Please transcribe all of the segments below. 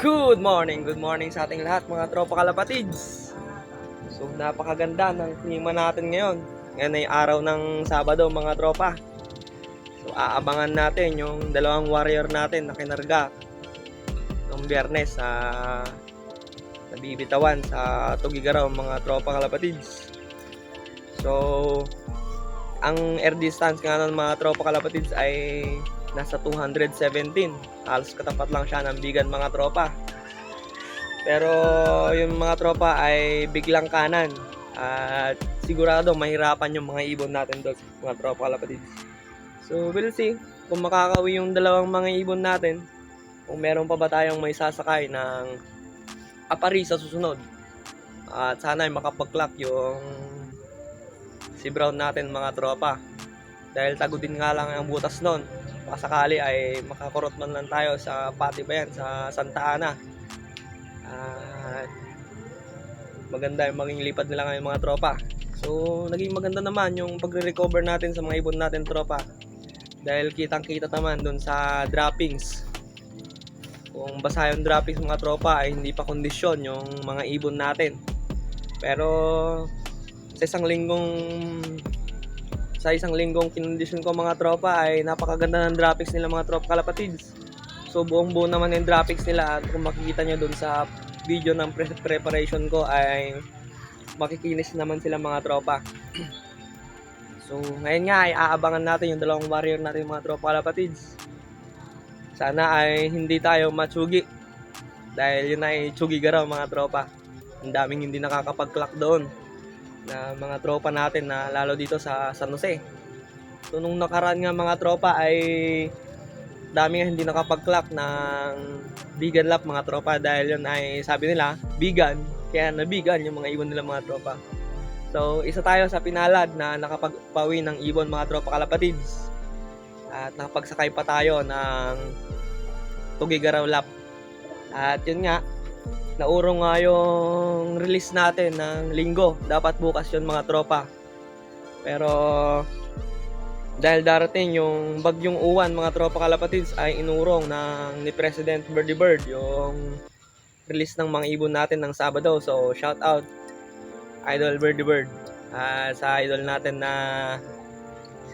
Good morning, good morning sa ating lahat mga tropa kalapatids. So napakaganda ng klima natin ngayon. Ngayon ay araw ng Sabado mga tropa. So aabangan natin yung dalawang warrior natin na kinarga noong biyernes sa nabibitawan sa Tugigaraw mga tropa kalapatids. So ang air distance nga ng mga tropa kalapatids ay nasa 217. Halos katapat lang siya ng bigan mga tropa. Pero yung mga tropa ay biglang kanan. At sigurado mahirapan yung mga ibon natin doon, mga tropa kalapatids. So we'll see kung makakawi yung dalawang mga ibon natin. Kung meron pa ba tayong may sasakay ng apari sa susunod. At sana ay makapag-clock yung si Brown natin mga tropa. Dahil tago din nga lang ang butas nun sakali ay makakurot man lang tayo sa pati ba yan, sa Santa Ana. At maganda yung maging lipad nila ngayon mga tropa. So, naging maganda naman yung pagre-recover natin sa mga ibon natin tropa. Dahil kitang-kita naman dun sa droppings. Kung basa yung droppings mga tropa ay hindi pa kondisyon yung mga ibon natin. Pero sa isang linggong sa isang linggong kinondisyon ko mga tropa ay napakaganda ng graphics nila mga tropa kalapatids. So buong buo naman yung graphics nila at kung makikita nyo dun sa video ng pre- preparation ko ay makikinis naman sila mga tropa. so ngayon nga ay aabangan natin yung dalawang warrior natin mga tropa kalapatids. Sana ay hindi tayo matsugi dahil yun ay tsugi garaw mga tropa. Ang daming hindi nakakapag-clock doon na mga tropa natin na lalo dito sa San Jose. So nung nakaraan nga mga tropa ay dami nga hindi nakapag-clock ng vegan lap mga tropa dahil yun ay sabi nila vegan kaya na vegan yung mga ibon nila mga tropa. So isa tayo sa pinalad na nakapagpawi ng ibon mga tropa kalapatids at nakapagsakay pa tayo ng Tugigaraw lap. At yun nga, naurong nga yung release natin ng linggo. Dapat bukas yun mga tropa. Pero dahil darating yung bagyong uwan mga tropa kalapatids ay inurong ng ni President Birdie Bird yung release ng mga ibon natin ng Sabado. So shout out Idol Birdie Bird ah, sa idol natin na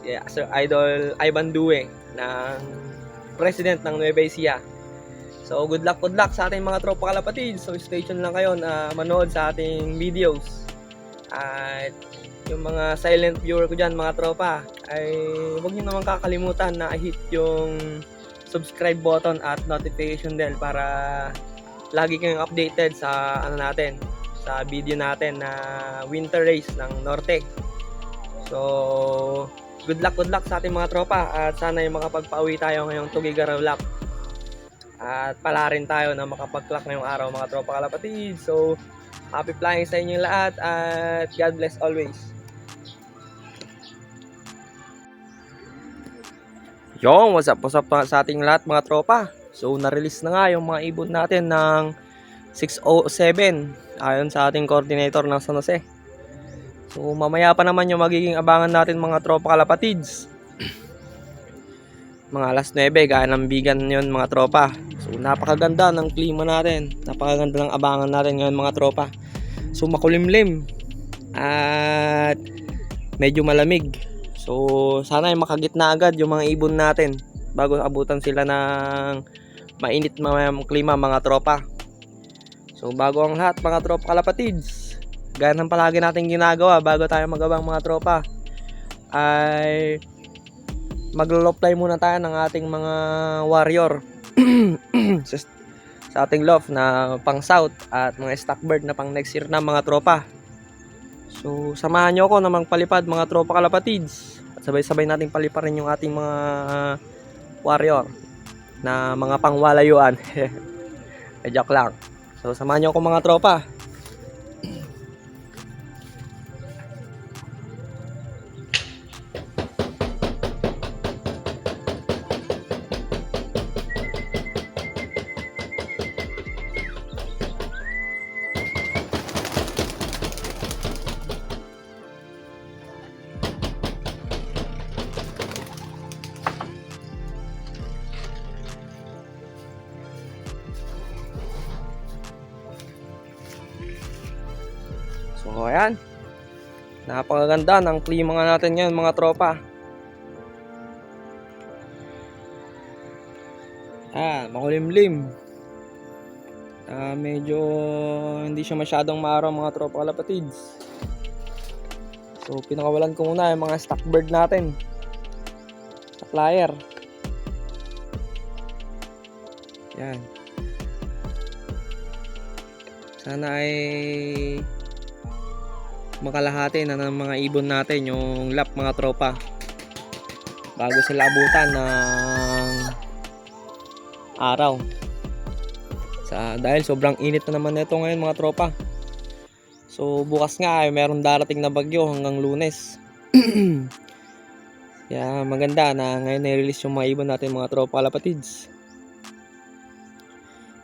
si Sir Idol Ivan Due ng President ng Nueva Ecija. So, good luck, good luck sa ating mga tropa kalapatid. So, stay tuned lang kayo na manood sa ating videos. At yung mga silent viewer ko dyan, mga tropa, ay huwag nyo naman kakalimutan na hit yung subscribe button at notification bell para lagi kayong updated sa ano natin, sa video natin na winter race ng Norte. So, good luck, good luck sa ating mga tropa at sana yung makapagpauwi tayo ngayong Tugigaraw Lap. At pala rin tayo na makapag-clock ngayong araw mga tropa kalapatid. So, happy flying sa inyo lahat at God bless always. Yung, what's up, what's up sa ating lahat mga tropa. So, na-release na nga yung mga ibon natin ng 607 ayon sa ating coordinator ng San Jose. So, mamaya pa naman yung magiging abangan natin mga tropa kalapatids. mga alas 9, gaya ng bigan yun mga tropa. So, napakaganda ng klima natin. Napakaganda ng abangan natin ngayon mga tropa. So, makulimlim. At medyo malamig. So, sana ay makagitna agad yung mga ibon natin bago abutan sila ng mainit mamayang klima mga tropa. So, bago ang lahat mga tropa kalapatids, gaya ng palagi natin ginagawa bago tayo magawang mga tropa, ay maglo-apply muna tayo ng ating mga warrior sa, sa ating loft na pang south at mga stockbird na pang next year na mga tropa. So, samahan nyo ako na magpalipad mga tropa kalapatids. At sabay-sabay nating paliparin yung ating mga warrior na mga pangwalayuan. eh, joke lang. So, samahan nyo ako mga tropa. Napakaganda ng klima nga natin ngayon mga tropa. Ah, makulimlim. Ah, medyo hindi siya masyadong maaraw mga tropa kalapatids. So, pinakawalan ko muna yung mga stock bird natin. Sa flyer. Yan. Sana ay makalahati na ng mga ibon natin yung lap mga tropa. Bago sila abutan ng araw. Sa dahil sobrang init na naman nito ngayon mga tropa. So bukas nga ay meron darating na bagyo hanggang lunes. Kaya maganda na ngayon na-release yung mga ibon natin mga tropa kalapatids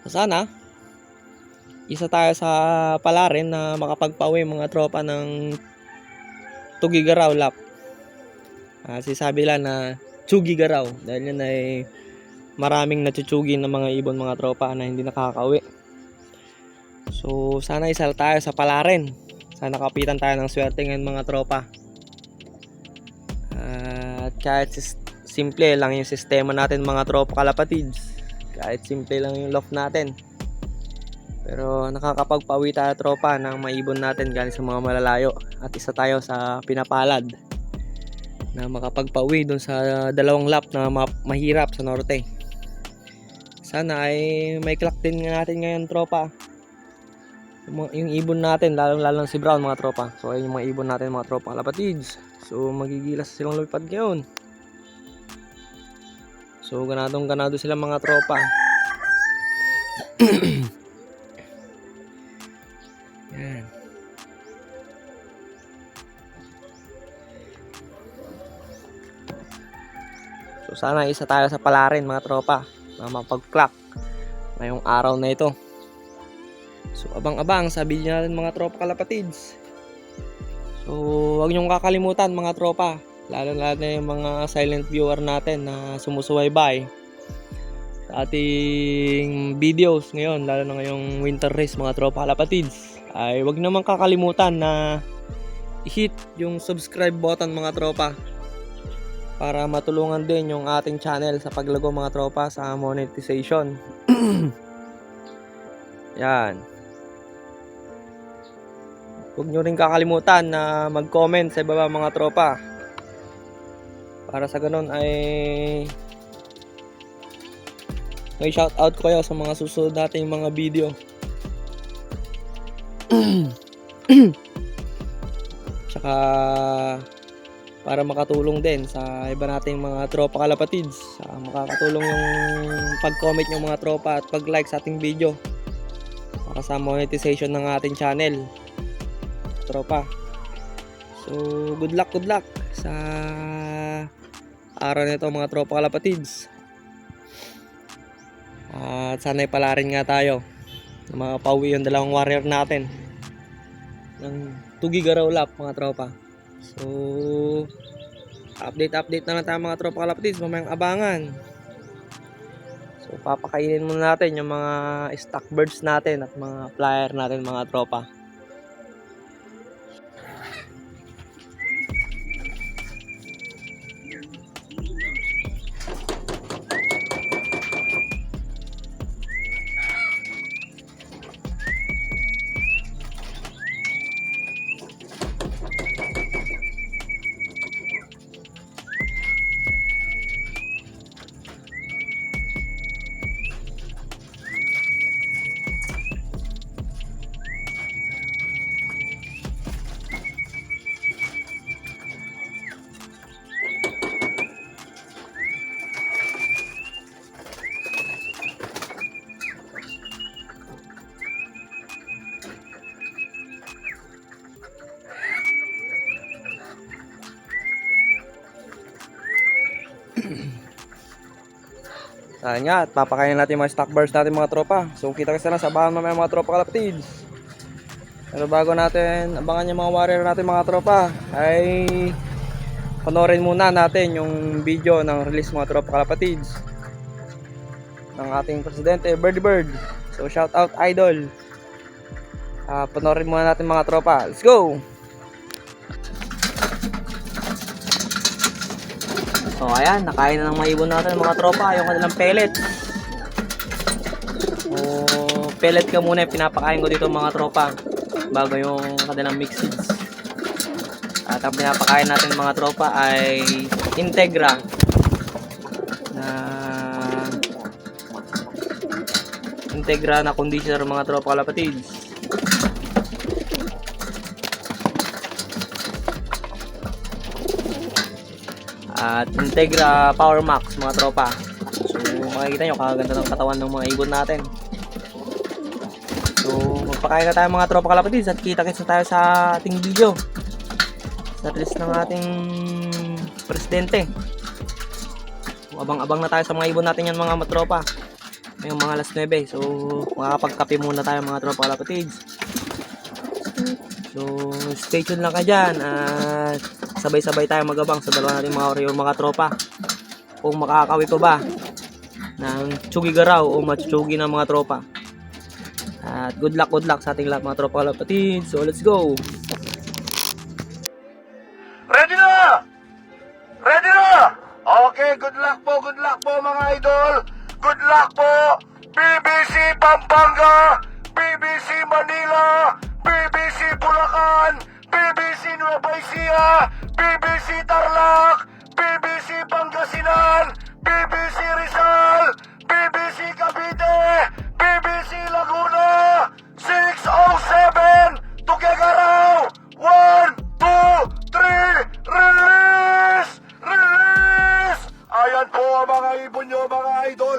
so sana isa tayo sa palarin na makapagpauwi mga tropa ng Tugigaraw lap. Ah, sabi lang na Chugigaraw dahil yun ay maraming natsutsugin ng mga ibon mga tropa na hindi nakakauwi. So sana isa tayo sa palarin. Sana kapitan tayo ng swerte ngayon mga tropa. At kahit sis- simple lang yung sistema natin mga tropa kalapatids. Kahit simple lang yung loft natin. Pero nakakapagpawi tayo tropa ng maibon natin galing sa mga malalayo at isa tayo sa pinapalad na makapagpawi dun sa dalawang lap na ma- mahirap sa norte. Sana ay may clock din nga natin ngayon tropa. Yung, yung ibon natin, lalong lalong si Brown mga tropa. So ayun yung mga ibon natin mga tropa kalapatids. So magigilas silang lumipad ngayon. So ganadong ganado sila mga tropa. Yan. So sana isa tayo sa palarin mga tropa na mapag-clock ngayong araw na ito. So abang-abang sabi niya natin mga tropa kalapatids. So huwag niyong kakalimutan mga tropa lalo lalo na yung mga silent viewer natin na sumusubaybay sa ating videos ngayon lalo na ngayong winter race mga tropa kalapatids ay wag naman kakalimutan na i-hit yung subscribe button mga tropa para matulungan din yung ating channel sa paglago mga tropa sa monetization. Yan. Huwag nyo rin kakalimutan na mag-comment sa ibaba mga tropa. Para sa ganun ay may shout out ko kayo sa mga susunod nating mga video. Tsaka para makatulong din sa iba nating mga tropa kalapatids. Sa makakatulong yung pag-comment yung mga tropa at pag-like sa ating video para sa monetization ng ating channel. Tropa. So, good luck, good luck sa araw nito mga tropa kalapatids. At sana'y pala rin nga tayo na makapauwi yung dalawang warrior natin ng Tugigaraw Lap mga tropa. So, update update na lang tayo mga tropa kalapatids, mamayang abangan. So, papakainin muna natin yung mga stock birds natin at mga flyer natin mga tropa. Saan nga, at papakainin natin mga stock birds natin mga tropa. So kita kasi na sa bahan mamaya mga tropa kalapatids. Pero bago natin abangan yung mga warrior natin mga tropa, ay panoorin muna natin yung video ng release mga tropa kalapatids ng ating presidente, Birdie Bird. So shout out idol. Ah, panoorin muna natin mga tropa. Let's go! So ayan, nakain na ng mga ibon natin mga tropa, yung kanilang pellet. So, pellet ka muna yung pinapakain ko dito mga tropa bago yung kanilang mixed seeds. At ang pinapakain natin mga tropa ay Integra na Integra na conditioner mga tropa kalapatids. At Integra Power Max mga tropa. So makikita nyo kaganda ng katawan ng mga ibon natin. So magpakain na tayo mga tropa kalapatids at kita-kits na tayo sa ating video. Sa list ng ating presidente. So, abang-abang na tayo sa mga ibon natin yan mga matropa. Ngayong mga alas 9. So makakapagkape muna tayo mga tropa kalapatids. So stay tuned lang ka dyan at sabay-sabay tayo magabang sa dalawa nating mga warrior mga tropa. Kung makakawi pa ba ng Chugi Garaw o Matsugi ng mga tropa. At good luck, good luck sa ating lahat mga tropa kalapatid. So let's go!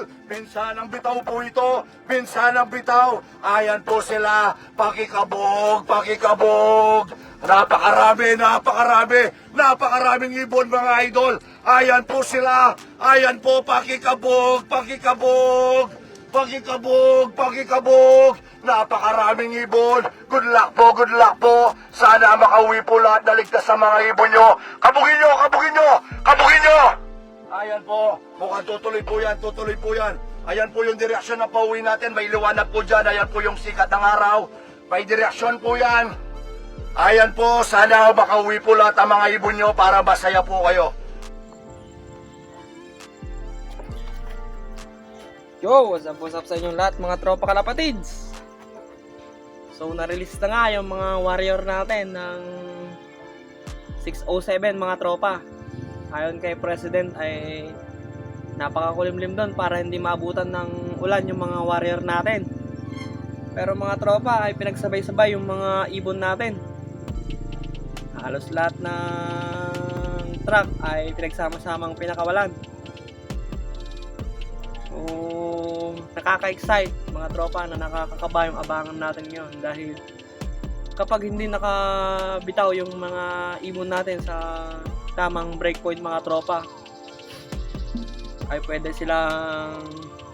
Mga idol. Minsan ang bitaw po ito. Minsan ang bitaw. Ayan po sila. Pakikabog, pakikabog. Napakarami, napakarami. Napakaraming ibon, mga idol. Ayan po sila. Ayan po, pakikabog, pakikabog. Pakikabog, pakikabog. Napakaraming ibon. Good luck po, good luck po. Sana makauwi po lahat na ligtas sa mga ibon nyo. Kabugin nyo, kabugin nyo, kabugin nyo. Ayan po, mukhang tutuloy po yan, tutuloy po yan. Ayan po yung direksyon na pauwi natin. May liwanag po dyan. Ayan po yung sikat ng araw. May direksyon po yan. Ayan po, sana makauwi po lahat ang mga ibon nyo para masaya po kayo. Yo, what's up, what's up sa inyong lahat mga tropa kalapatids? So, na-release na nga yung mga warrior natin ng 607 mga tropa. Ayon kay President ay napakakulimlim doon para hindi maabutan ng ulan yung mga warrior natin. Pero mga tropa ay pinagsabay-sabay yung mga ibon natin. Halos lahat ng truck ay pinagsama-samang pinakawalan. So, nakaka-excite mga tropa na nakakakaba yung abangan natin ngayon dahil kapag hindi nakabitaw yung mga ibon natin sa tamang breakpoint mga tropa. Ay pwede silang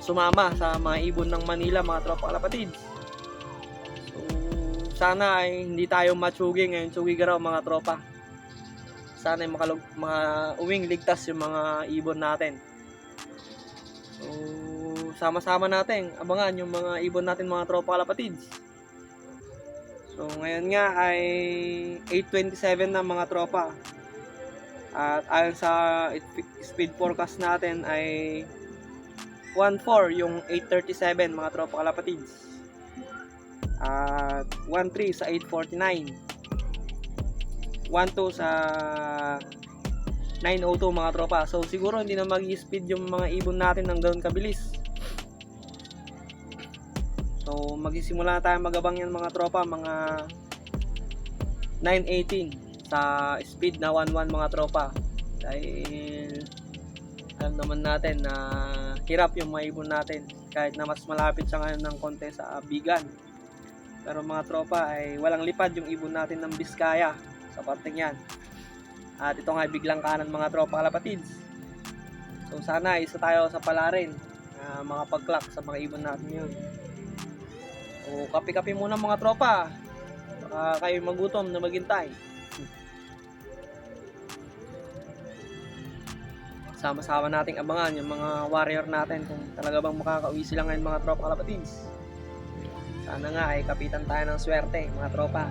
sumama sa mga ibon ng Manila mga tropa kalapatids. So sana ay hindi tayo matsugi ngayon. Tsugi raw mga tropa. Sana ay makalug, mga uwing ligtas yung mga ibon natin. So, sama-sama natin, abangan yung mga ibon natin mga tropa kalapatids. So, ngayon nga ay 8.27 na mga tropa. At ayon sa speed forecast natin ay 1.4 yung 8.37 mga tropa kalapatids. At 1.3 sa 8.49. 1.2 sa 902 mga tropa. So siguro hindi na mag-speed yung mga ibon natin ng ganoon kabilis. So magsisimula na tayo magabang yan mga tropa, mga 918 sa speed na 11 mga tropa. Dahil alam naman natin na hirap yung mga ibon natin kahit na mas malapit siya ngayon ng konti sa Bigan. Pero mga tropa ay walang lipad yung ibon natin ng Biskaya sa parteng yan. At ito nga biglang kanan mga tropa kalapatids. So sana isa tayo sa palarin na mga pag-clock sa mga ibon natin yun. So kape-kape muna mga tropa. Baka kayo magutom na maghintay. Sama-sama nating abangan yung mga warrior natin kung talaga bang makakauwi sila ngayon mga tropa kalapatids. Sana nga ay kapitan tayo ng swerte, mga tropa.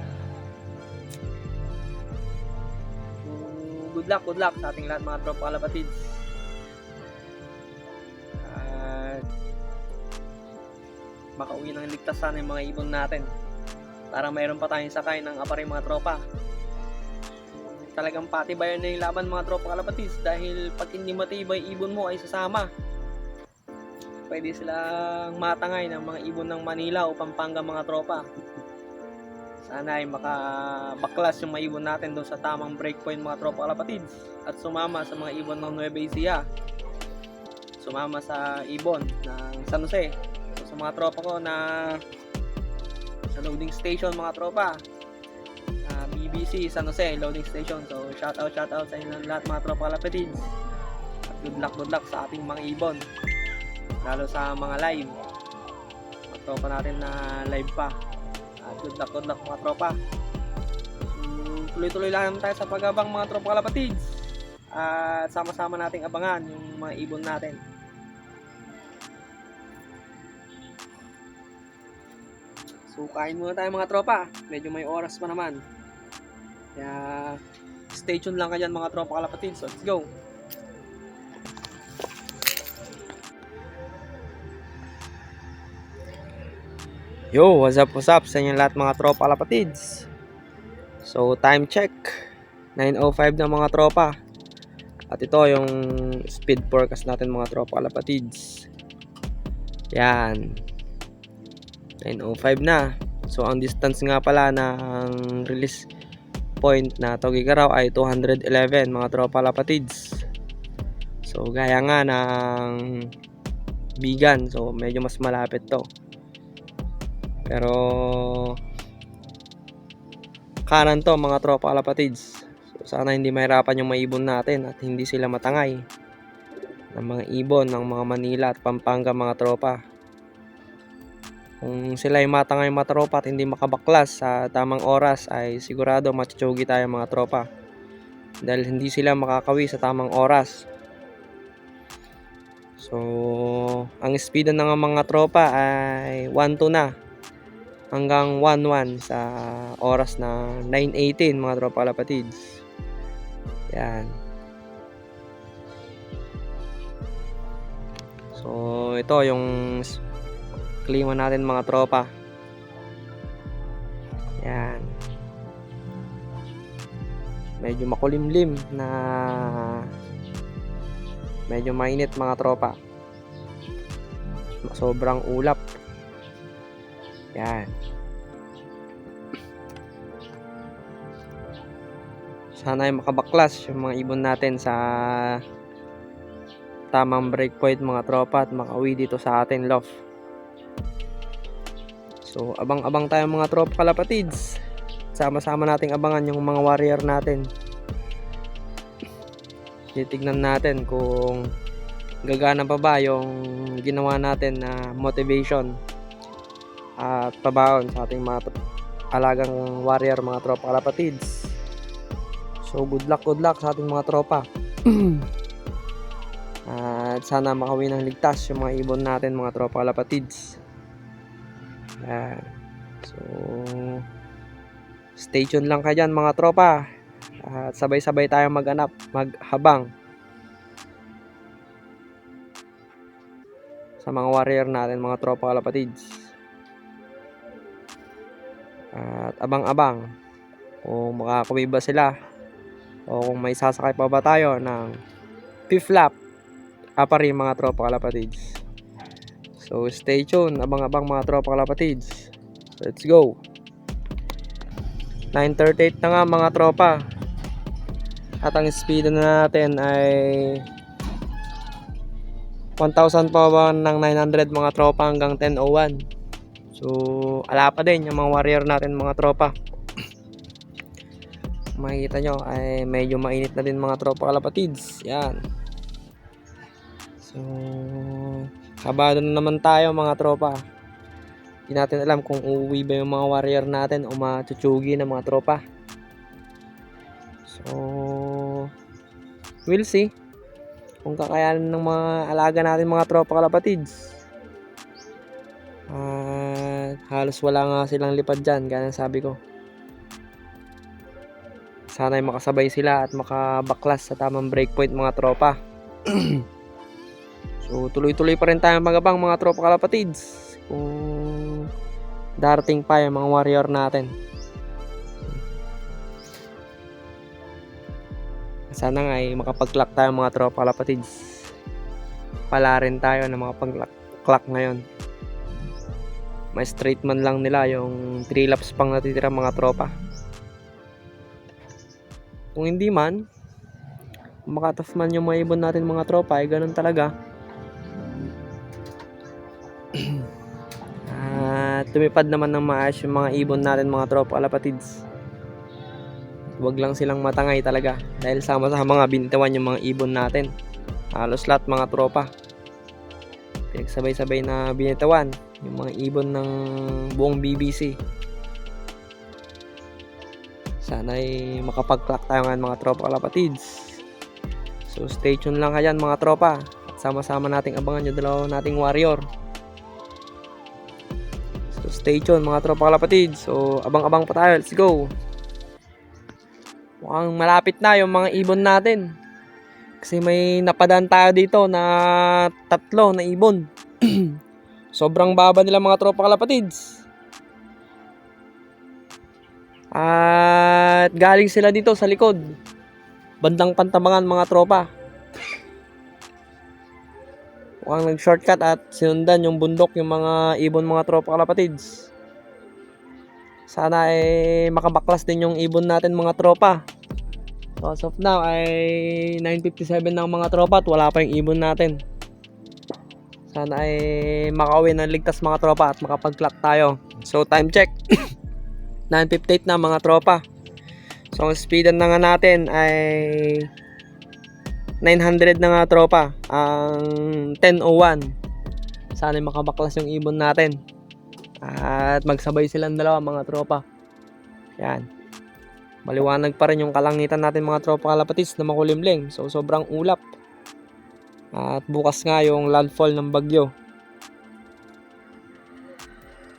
Good luck, good luck sa ating lahat mga tropa kalapatids. At makauwi ng ligtas sana yung mga ibon natin. Para mayroon pa tayong sakay ng aparay mga tropa. Talagang patibayan na yung laban mga tropa kalapatids dahil pag hindi matibay ibon mo ay sasama pwede silang matangay ng mga ibon ng Manila o Pampanga mga tropa. Sana ay makabaklas yung mga ibon natin doon sa tamang breakpoint mga tropa kalapatids at sumama sa mga ibon ng Nueva Ecija. Sumama sa ibon ng San Jose. So, sa mga tropa ko na sa loading station mga tropa. BBC San Jose loading station. So shout out shout out sa inyo lahat mga tropa kalapatids. At good luck good luck sa ating mga ibon. Lalo sa mga live. Mga natin na live pa. At good luck good luck mga tropa. So, tuloy-tuloy lang tayo sa pag-abang mga tropa kalapatids at sama-sama nating abangan yung mga ibon natin. So kain muna tayo mga tropa. Medyo may oras pa naman kaya stay tuned lang ka dyan mga tropa kalapatids so let's go Yo, what's up, what's up sa inyong lahat mga tropa kalapatids? So, time check. 9.05 na mga tropa. At ito yung speed forecast natin mga tropa kalapatids. Yan. 9.05 na. So, ang distance nga pala ng release point na Togigaraw ay 211 mga tropa kalapatids. So, gaya nga ng Bigan. So, medyo mas malapit to. Pero kanan to mga tropa kalapatids. So, sana hindi mahirapan yung mga ibon natin at hindi sila matangay ng mga ibon ng mga Manila at Pampanga mga tropa. Kung sila ay matangay mga tropa at hindi makabaklas sa tamang oras ay sigurado machuchugi tayo mga tropa. Dahil hindi sila makakawi sa tamang oras. So, ang speed ng mga tropa ay 1-2 na hanggang 1-1 sa oras na 9.18 mga tropa kalapatids. Yan. So, ito yung klima natin mga tropa. Yan. Medyo makulimlim na medyo mainit mga tropa. Sobrang ulap. Yan. Sana ay makabaklas yung mga ibon natin sa tamang breakpoint mga tropa at makauwi dito sa atin loft. So, abang-abang tayo mga tropa kalapatids. Sama-sama nating abangan yung mga warrior natin. Titignan natin kung gagana pa ba yung ginawa natin na motivation at pabaon sa ating mga alagang warrior mga tropa kalapatids. So good luck, good luck sa ating mga tropa. at sana makawin ng ligtas yung mga ibon natin mga tropa kalapatids. Yan. So stay tuned lang ka dyan mga tropa. At sabay-sabay tayong maganap, maghabang sa mga warrior natin mga tropa kalapatids. At abang-abang kung makakawi ba sila o kung may sasakay pa ba tayo ng fifth lap apari mga tropa kalapatids. So stay tuned, abang-abang mga tropa kalapatids. Let's go. 9.38 na nga mga tropa. At ang speed na natin ay 1,000 pa ba ng 900 mga tropa hanggang 10.01. So, ala pa din yung mga warrior natin mga tropa. Makikita nyo ay medyo mainit na din mga tropa kalapatids. Yan. So, kabado na naman tayo mga tropa. Hindi natin alam kung uuwi ba yung mga warrior natin o machuchugi ng mga tropa. So, we'll see kung kakayanan ng mga alaga natin mga tropa kalapatids. At halos wala nga silang lipad dyan, gaya ng sabi ko. Sana'y makasabay sila at makabaklas sa tamang breakpoint mga tropa. so tuloy-tuloy pa rin tayo magabang mga tropa kalapatids. Kung darating pa yung mga warrior natin. Sana nga ay makapag-clock tayo mga tropa kalapatids. Pala rin tayo na makapag-clock clock ngayon. May straight man lang nila yung 3 laps pang natitira mga tropa. Kung hindi man, makataf man yung mga ibon natin mga tropa, ay ganun talaga. At tumipad naman ng maayos yung mga ibon natin mga tropa kalapatids. Huwag lang silang matangay talaga dahil sama-sama nga binitawan yung mga ibon natin. Halos lahat mga tropa. Pinagsabay-sabay na binitawan yung mga ibon ng buong BBC. Sana ay makapag-clock tayo ngayon mga tropa kalapatids. So stay tuned lang kayan mga tropa. At sama-sama nating abangan yung dalawa nating warrior. So stay tuned mga tropa kalapatids. So abang-abang pa tayo. Let's go. Mukhang malapit na yung mga ibon natin. Kasi may napadaan tayo dito na tatlo na ibon. Sobrang baba nila mga tropa kalapatids. At galing sila dito sa likod. Bandang pantabangan mga tropa. Mukhang nag-shortcut at sinundan yung bundok yung mga ibon mga tropa kalapatids. Sana ay makabaklas din yung ibon natin mga tropa. So as of now ay 9.57 ng mga tropa at wala pa yung ibon natin. Sana ay makauwi ng ligtas mga tropa at makapag-clock tayo. So time check. 9.58 na mga tropa. So ang speedan na nga natin ay 900 na nga tropa. Ang 10.01. Sana makabaklas yung ibon natin. At magsabay silang dalawa mga tropa. Yan. Maliwanag pa rin yung kalangitan natin mga tropa kalapatis na makulimlim. So sobrang ulap. At bukas nga yung landfall ng bagyo.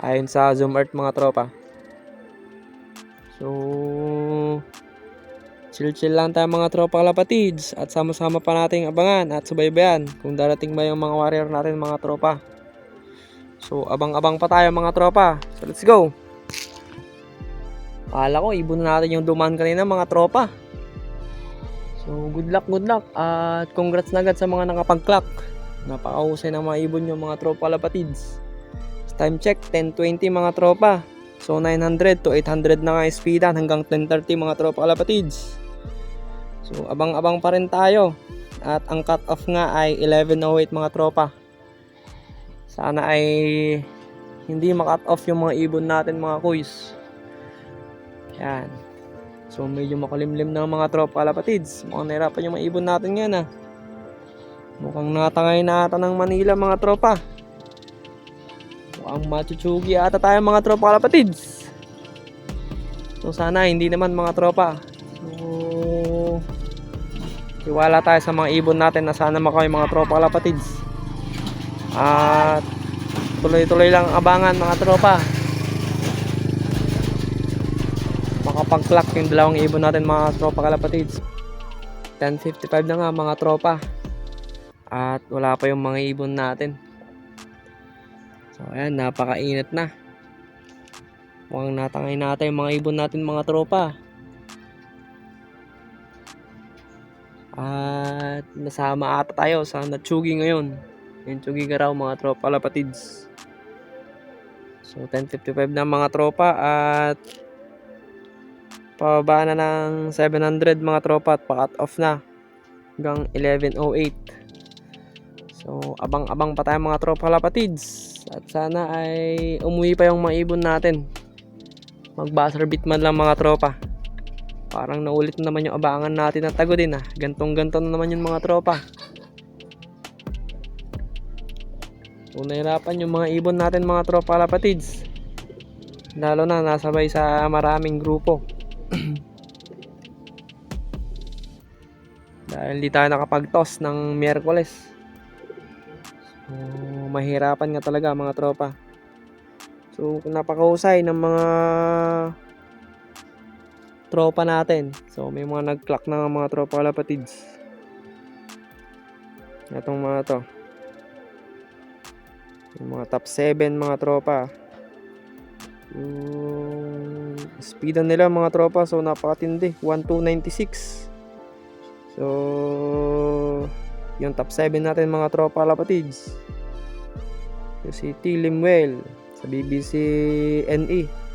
Ayon sa Zoom Earth mga tropa. So, chill-chill lang tayo mga tropa kalapatids at sama-sama pa nating abangan at subaybayan kung darating ba yung mga warrior natin mga tropa. So, abang-abang pa tayo mga tropa. So, let's go! Akala ko, ibon na natin yung dumaan kanina mga tropa. So, good luck, good luck. At congrats na agad sa mga nakapag-clock. Napakahusay ng mga ibon yung mga tropa kalapatids. Time check, 10.20 mga tropa. So 900 to 800 na nga speedan hanggang 10.30 mga tropa kalapatids. So abang-abang pa rin tayo. At ang cut off nga ay 11.08 mga tropa. Sana ay hindi makat off yung mga ibon natin mga kuys. Yan. So medyo makulimlim na mga tropa kalapatids. Mukhang nahirapan yung mga ibon natin ngayon ah. Mukhang natangay na ata ng Manila mga tropa. Mukhang machuchugi ata tayo mga tropa kalapatids. So sana hindi naman mga tropa. So tiwala tayo sa mga ibon natin na sana makawin mga tropa kalapatids. At tuloy-tuloy lang ang abangan mga tropa. Makapag-clock yung dalawang ibon natin mga tropa kalapatids. 10.55 na nga mga tropa. At wala pa yung mga ibon natin. So ayan, napakainit na. Mukhang natangay natin yung mga ibon natin mga tropa. At nasama ata tayo sa Natsugi ngayon. Yung Tsugi Garaw mga tropa lapatids. So 10.55 na mga tropa at pababa na ng 700 mga tropa at pa-cut off na hanggang 11.08. So abang-abang pa tayo mga tropa lapatids. At sana ay umuwi pa yung mga ibon natin. Mag-buzzer beat man lang mga tropa. Parang naulit na naman yung abangan natin ng tago din ah. Gantong-ganto na naman yung mga tropa. So nahirapan yung mga ibon natin mga tropa kalapatids. Lalo na nasabay sa maraming grupo. Dahil di tayo nakapag-toss ng Miyerkules. So, mahirapan nga talaga mga tropa. So So, napakahusay ng mga tropa natin. So, may mga nag-clock na mga tropa kalapatids. Itong mga to. Yung mga top 7 mga tropa. Yung speedan nila mga tropa. So, napakatindi. 1296. So, yung top 7 natin mga tropa kalapatids. Yung si T. Limwell sa BBC NE.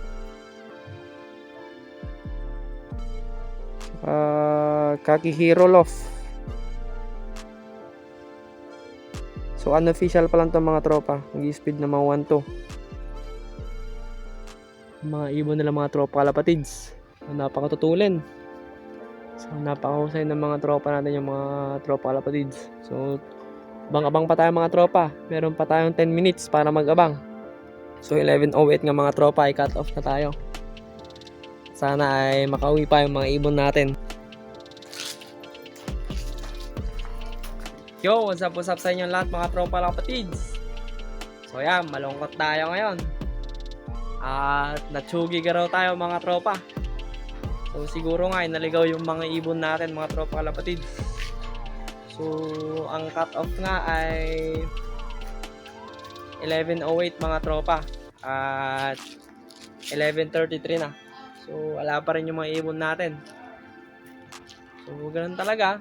Saka Kaki Hero Loft. So unofficial pa lang to mga tropa. Nag-speed na mga 1 to. Mga ibon nila mga tropa kalapatids. So, napakatutulin. So napakahusay ng mga tropa natin yung mga tropa kalapatids. So abang-abang pa tayo mga tropa. Meron pa tayong 10 minutes para mag-abang. So 11.08 nga mga tropa ay cut off na tayo. Sana ay makauwi pa yung mga ibon natin. Yo, what's up, what's up sa inyo lahat mga tropa kapatids? So yan, malungkot tayo ngayon. At natsugi ka raw tayo mga tropa. So siguro nga, naligaw yung mga ibon natin mga tropa kalapatids. So, ang cut off nga ay 11.08 mga tropa. At 11.33 na. So, wala pa rin yung mga ibon natin. So, ganun talaga.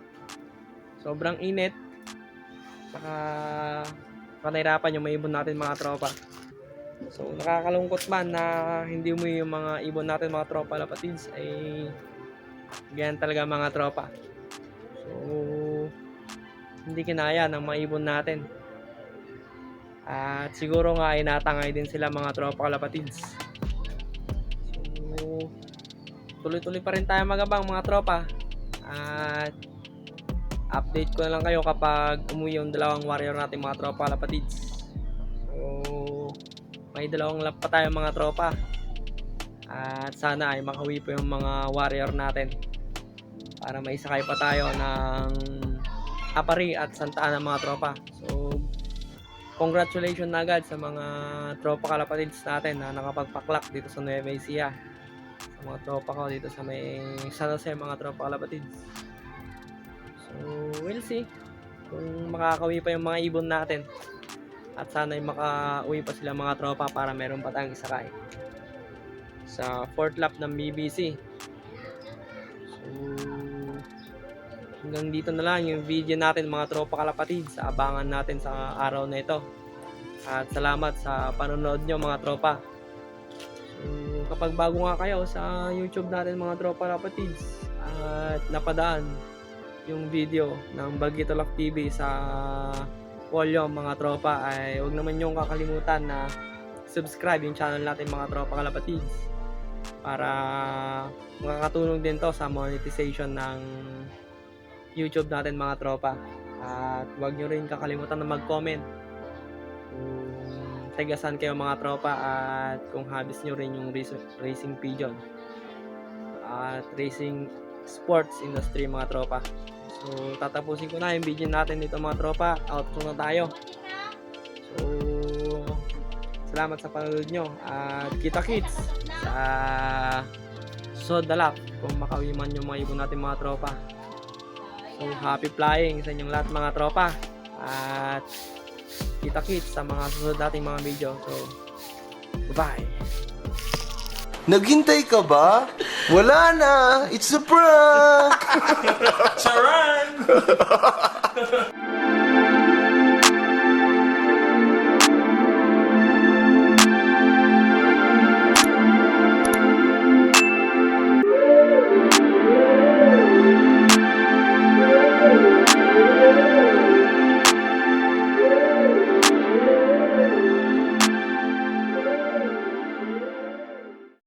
Sobrang init. Saka, panahirapan yung mga ibon natin mga tropa. So, nakakalungkot man na hindi mo yung mga ibon natin mga tropa lapatids ay ganyan talaga mga tropa. So, hindi kinaya ng mga ibon natin. At siguro nga ay natangay din sila mga tropa kalapatids. So, tuloy-tuloy pa rin tayo magabang mga tropa. At update ko na lang kayo kapag umuwi yung dalawang warrior natin mga tropa kalapatids. So, may dalawang lap pa tayo mga tropa. At sana ay makawi po yung mga warrior natin. Para maisakay pa tayo ng Apari at Santa Ana mga tropa. So, congratulations na agad sa mga tropa kalapatids natin na nakapagpaklak dito sa Nueva Ecija. Mga tropa ko dito sa may San Jose mga tropa kalapatids. So, we'll see kung makakawi pa yung mga ibon natin. At sana'y makauwi pa sila mga tropa para meron pa tayong isakay. Sa fourth lap ng BBC. So, hanggang dito na lang yung video natin mga tropa kalapatid sa abangan natin sa araw na ito. At salamat sa panonood nyo mga tropa. Kapag bago nga kayo sa YouTube natin mga tropa kalapatids at napadaan yung video ng Bagyo Talk TV sa Polyo mga tropa ay huwag naman yung kakalimutan na subscribe yung channel natin mga tropa kalapatids para makakatulong din to sa monetization ng YouTube natin mga tropa. At huwag nyo rin kakalimutan na mag-comment kung tagasan kayo mga tropa at kung habis nyo rin yung racing pigeon at racing sports industry mga tropa. So, tatapusin ko na yung video natin dito mga tropa. Outro na tayo. So, salamat sa panonood nyo. At kita kits sa Sodalak kung makawi man yung mga ibon natin mga tropa. So, happy flying sa inyong lahat mga tropa. At kita kits sa mga susunod nating mga video. So, bye Naghintay ka ba? Wala na! It's a prank! Charan!